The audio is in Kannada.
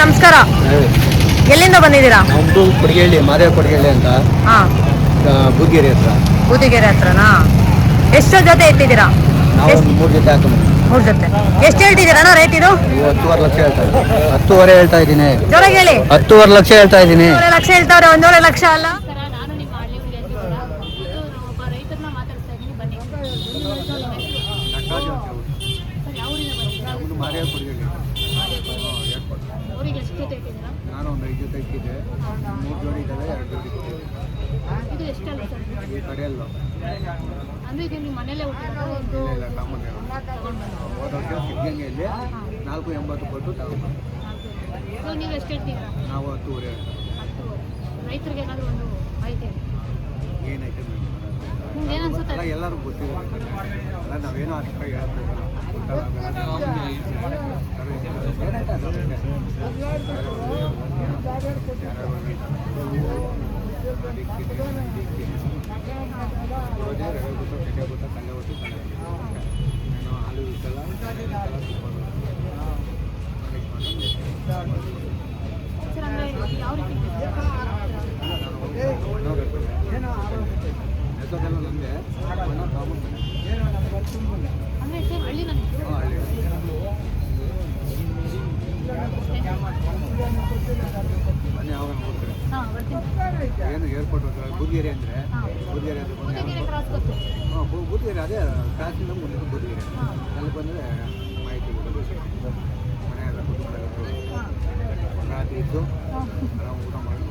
ನಮಸ್ಕಾರ. ಎಲ್ಲಿಂದ ಬಂದಿದ್ದೀರಾ? ನಮ್ದು ಕೊಡಗೇಳಿ ಮಾದೇವ ಕೊಡಗೇಳಿ ಅಂತ. ಹಾ. ಹತ್ರ. ಬೂದಿಗೆರೆ ಹತ್ರನಾ? ಎಷ್ಟು ಜೊತೆ ಇಟ್ಟಿದ್ದೀರಾ? ನಾವು ಒಂದು ಮೂರು ಜೊತೆ ಹಾಕೊಂಡು ಮೂರು ಜೊತೆ. ಎಷ್ಟು ಹೇಳ್ತಿದ್ದೀರಣ್ಣ ರೇಟ್ ಇದು? ನೀವು ಹತ್ತುವರೆ ಲಕ್ಷ ಹೇಳ್ತಾ ಇದ್ದೀನಿ. ಹತ್ತುವರೆ ಹೇಳ್ತಾ ಇದ್ದೀನಿ. ಜೋರಾಗಿ ಹೇಳಿ. ಹತ್ತುವರೆ ಲಕ್ಷ ಹೇಳ್ತಾ ಇದ್ದೀನಿ. ಒಂದೂವರೆ ಲಕ್ಷ ಹೇಳ್ತಾವ್ರೆ ಒಂದೂವರೆ ಲಕ್ಷ ಅಲ್ಲ? ನಮಸ್ಕಾರ ನಾನು ನಿಮ್ಮ ಹಳ್ಳಿ ಹುಡುಗಿ ಅಂತ ಕೂಡ ಇದು ನಾವು ಒಬ್ಬ ರೈತರನ್ನ ಮಾತಾಡ್ತಾ ಇದ್ದೀನಿ ಬನ್ನಿ ಸರ್ ಯಾವ ಊರಿಂದ ಬಂದಿದ್ದೀರಾ ನಮ್ಮದು ಮಾದೇವ ಕೊಡಗೇಳಿ ಅವರಿಗೆ ಎಷ್ಟು ಜೊತೆ ಇಟ್ಟಿದ್ದೀರಾ? ನಾನು ಒಂದು ಐದು ಜೊತೆ ಇಟ್ಟಿದ್ದೆ. ಮೂರು ಜೋಡಿ ಇದ್ದಾವೆ ಎರಡು ಜೋಡಿ ಇದು ಎಷ್ಟಲ್ಲ ಸರ್? ಈ ಅಂದರೆ ಈಗ ನಿಮ್ಮ ಮನೇಲೇ ಹುಟ್ಟಿರೋದು ಒಂದು ಇಲ್ಲ ಇಲ್ಲ ಸಾಮಾನ್ಯ ಹೋದ ವರ್ಷ ಸಿದ್ಧಗಂಗೆಯಲ್ಲಿ ನಾಲ್ಕು ಎಂಬತ್ತು ಕೊಟ್ಟು ತಗೊಂಡು ಸೊ ನೀವು ಎಷ್ಟು ಹೇಳ್ತೀರಾ? ನಾವು ಹತ್ತುವರೆ ರೈತರಿಗೆ ಏನಾದರೂ ಒಂದು ಮಾಹಿತಿ ಹೇಳಿ. ಏನೈತೆ ನಿಮ್ಗೆ ಏನು ಅನ್ಸುತ್ತೆ? ಅಲ್ಲ ಎಲ್ಲರೂ ಗೊತ್ತಿದೆ. ಅಲ್ಲ ನಾವೇನೋ ಅಷ್ಟು ಹೇಳಕ್ಕೆ ಹಾಲು ಇತ್ತಲ್ಲ ಸರ್ ಅಂದರೆ ಯಾವ ರೀತಿ ಹೆಸರೆಲ್ಲ ನಂದೆ ಅಣ್ಣ ತಗೊಂಡ್ಬಂದೆ. ಅಂದರೆ ಸರ್ ಹಳ್ಳಿ ನನಗೆ ಹ್ಞೂ, ಹಳ್ಳಿ. ಬನ್ನಿ ಯಾವಾಗ ನೋಡ್ತೀರಿ ಹಾಂ ಬರ್ತೀನಿ ಏನು ಏರ್ಪೋರ್ಟ್ ಹತ್ರ ಬುದ್ಗೇರಿ ಅಂದರೆ? ಬುದ್ಗೇರಿ ಅದು ಬಂದು ಬೂದಿಗೆರೆ ಕ್ರಾಸ್ ಗೊತ್ತು. ಹಾಂ ಬುದ್ಗೇರಿ ಅದೇ ಕಾಸಿಂದ ಮುಂದೆ ಬುದ್ಗೇರಿ. ಅಲ್ಲಿ ಬಂದರೆ ಮಾಹಿತಿ ಕೊಡೋದು ಮನೆ ಎಲ್ಲ ಕೂತ್ಕೊಂಡು ಹಾಂ. ರಾತ್ರಿ ಇದ್ದು ನಾವು ಊಟ ಮಾಡಿ